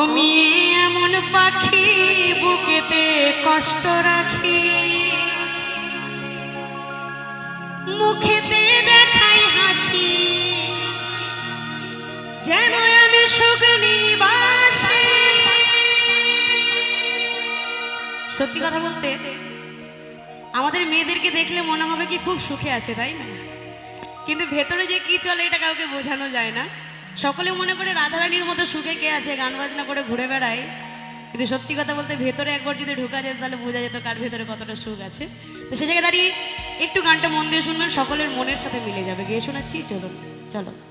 আমি এমন পাখি বুকেতে কষ্ট রাখি। মুখেতে দেখাই হাসি। যেন আমি সুখ নিবাসে সত্যি কথা বলতে, আমাদের মেয়েদেরকে দেখলে মনে হবে কি খুব সুখে আছে, তাই না? কিন্তু ভেতরে যে কি চলে, এটা কাউকে বোঝানো যায় না। সকলে মনে করে রাধারানীর মতো সুখে কে আছে, গান বাজনা করে ঘুরে বেড়ায়। কিন্তু সত্যি কথা বলতে ভেতরে একবার যদি ঢোকা যেত তাহলে বোঝা যেত কার ভেতরে কতটা সুখ আছে। তো সে জায়গায় দাঁড়িয়ে একটু গানটা মন দিয়ে শুনবেন, সকলের মনের সাথে মিলে যাবে। গিয়ে শোনাচ্ছি, চলুন, চলো।